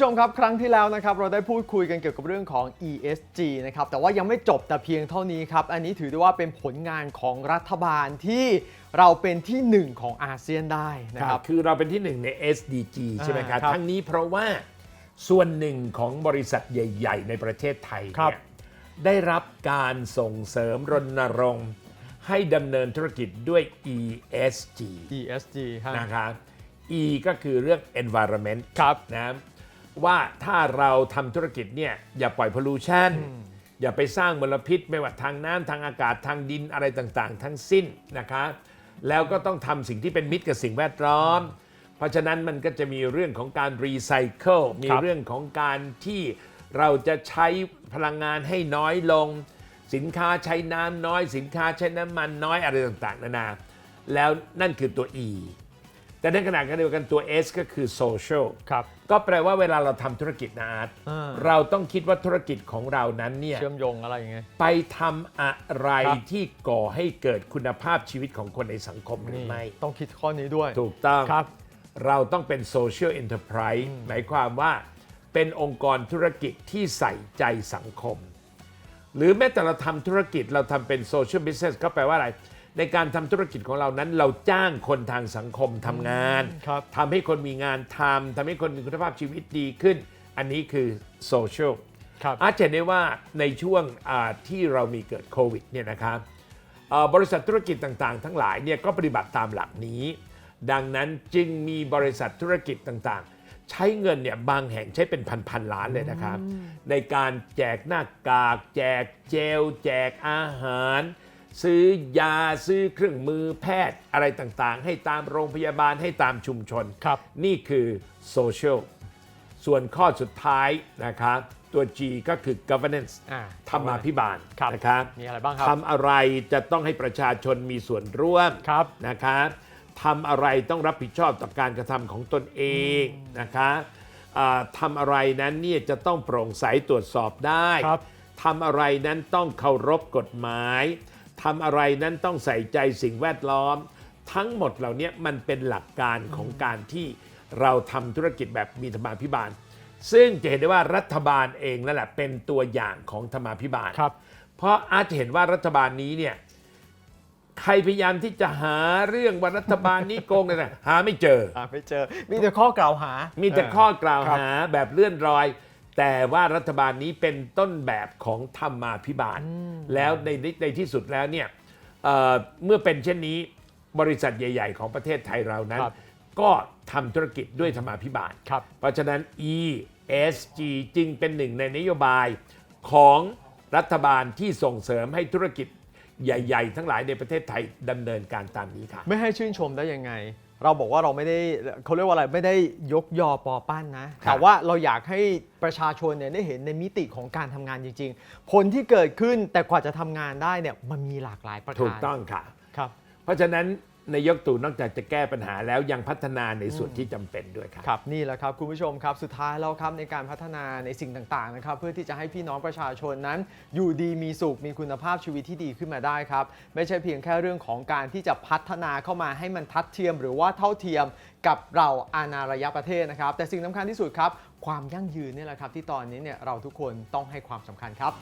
ผู้ชมครับ ครั้งที่แล้วนะครับเราได้พูดคุยกันเกี่ยวกับเรื่องของ ESG นะครับแต่ว่ายังไม่จบแต่เพียงเท่านี้ครับ อันนี้ถือได้ว่าเป็นผลงานของรัฐบาลที่เราเป็นที่หนึ่งของอาเซียนได้นะคครัรับบคือเราเป็นที่หนึ่งใน SDG ใช่ไหมครับอ่าครับ ทั้งนี้เพราะว่าส่วนหนึ่งของบริษัทใหญ่ ๆ ในประเทศไทยครับเนี่ยได้รับการส่งเสริมรณรงค์ ให้ดำเนินธุรกิจด้วย ESG ESG ฮะนะครับ E ก็คือเรื่อง environment ครับนะ ว่าถ้าเราทำธุรกิจเนี่ยอย่าปล่อย pollution อย่าไปสร้างมลพิษไม่ว่าทางน้ำทางอากาศทางดินอะไรต่างๆ ทั้งสิ้นนะคะแล้วก็ต้องทำสิ่งที่เป็นมิตรกับสิ่งแวดล้อม เพราะฉะนั้นมันก็จะมีเรื่องของการรีไซเคิลมีครับเรื่องของการที่เราจะใช้พลังงานให้น้อยลง สินค้าใช้น้ำน้อย สินค้าใช้น้ำมันน้อยอะไรต่างๆ นานา แล้วนั่นคือตัว E แต่ในขณะเดียวกันตัว S ก็คือ social ครับ ก็แปลว่าเวลาเราทำธุรกิจนะอาร์ตอ่า เราต้องคิดว่าธุรกิจของเรานั้นเนี่ย เชื่อมโยงอะไรอย่างเงี้ย ไปทำอะไรครับ ที่ก่อให้เกิดคุณภาพชีวิตของคนในสังคมหรือนี่ไม่ ต้องคิดข้อนี้ด้วย ถูกต้องครับ เราต้องเป็น social enterprise หมายความว่าเป็นองค์กรธุรกิจที่ใส่ใจสังคม หรือแม้แต่เราทำธุรกิจเราทำเป็น social business ก็แปลว่าอะไร ในการทำธุรกิจของเรานั้น เราจ้างคนทางสังคมทำงานครับ ทำให้คนมีงานทำทำให้คนมีคุณภาพชีวิตดีขึ้น อันนี้คือ social ครับ อาจจะเห็นได้ว่าในช่วงอ่าที่เรามีเกิดโควิดเนี่ยนะครับเอ่อบริษัทธุรกิจต่างๆ ทั้งหลายเนี่ยก็ปฏิบัติตามหลักนี้ ดังนั้นจึงมีบริษัทธุรกิจต่างๆ ใช้เงินเนี่ยบางแห่งใช้เป็นพันๆล้านเลยนะครับ ในการแจกหน้ากาก แจกเจล แจกอาหาร ซื้อยาซื้อเครื่องมือแพทย์อะไรต่างๆ ให้ตามโรงพยาบาลให้ตามชุมชน ครับ นี่คือโซเชียลส่วนข้อสุดท้ายนะครับตัว G ก็คือ governance อ่าธรรมาภิบาลครับนะครับมีอะไรบ้างครับ ทำอะไรจะต้องให้ประชาชนมีส่วนร่วม ครับ นะครับทำอะไรต้องรับผิดชอบต่อการกระทำของตนเองนะคะอ่าทำอะไรนั้นเนี่ยจะต้องโปร่งใสตรวจสอบได้ครับ ทำอะไรนั้นต้องเคารพกฎหมาย ทำอะไรนั้นต้องใส่ใจสิ่งแวดล้อม ทั้งหมดเหล่านี้มันเป็นหลักการของการที่เราทำธุรกิจแบบมีธรรมาภิบาล ซึ่งจะเห็นได้ว่ารัฐบาลเองนั่นแหละเป็นตัวอย่างของธรรมาภิบาล ครับ เพราะอาจจะเห็นว่ารัฐบาลนี้เนี่ยใครพยายามที่จะหาเรื่องว่ารัฐบาลนี้โกงเนี่ยนะหาไม่เจอ อ่าไม่เจอ มีแต่ข้อกล่าวหา มีแต่ข้อกล่าวครับหาแบบเลื่อนรอย แต่ว่ารัฐบาลนี้เป็นต้นแบบของธรรมาภิบาล แล้วในในที่สุดแล้วเนี่ยเอ่อเมื่อเป็นเช่นนี้บริษัทใหญ่ ๆ ของประเทศไทยเรานั้นครับก็ทำธุรกิจด้วยธรรมาภิบาลครับเพราะฉะนั้น ESG จึงเป็นหนึ่งในนโยบายของรัฐบาลที่ส่งเสริมให้ธุรกิจใหญ่ ๆ ทั้งหลายในประเทศไทยดำเนินการตามนี้ค่ะ ไม่ให้ชื่นชมได้ยังไง เราบอกว่าเราไม่ได้เขาเรียกว่าอะไรไม่ได้ยกยอปอปั้นนะครับแต่ว่าเราอยากให้ประชาชนเนี่ยได้เห็นในมิติของการทำงานจริง ๆ ผลที่เกิดขึ้นแต่กว่าจะทำงานได้เนี่ยมันมีหลากหลายประการถูกต้องค่ะครับ เพราะฉะนั้น นายกตู่นอกจากจะแก้ปัญหาแล้วยังพัฒนาในส่วนที่จำเป็นด้วยครับครับนี่แหละครับคุณผู้ชมครับสุดท้ายแล้วครับในการพัฒนาในสิ่งต่างๆนะครับเพื่อที่จะให้พี่น้องประชาชนนั้น อยู่ดีมีสุขมีคุณภาพชีวิตที่ดีขึ้นมาได้ครับไม่ใช่เพียงแค่เรื่องของการที่จะพัฒนาเข้ามาให้มันทัดเทียม หรือว่าเท่าเทียมกับเราอาณาระยะประเทศนะครับ แต่สิ่งสำคัญที่สุดครับความยั่งยืนนี่แหละครับที่ตอนนี้เนี่ยเราทุกคนต้องให้ความสำคัญครับ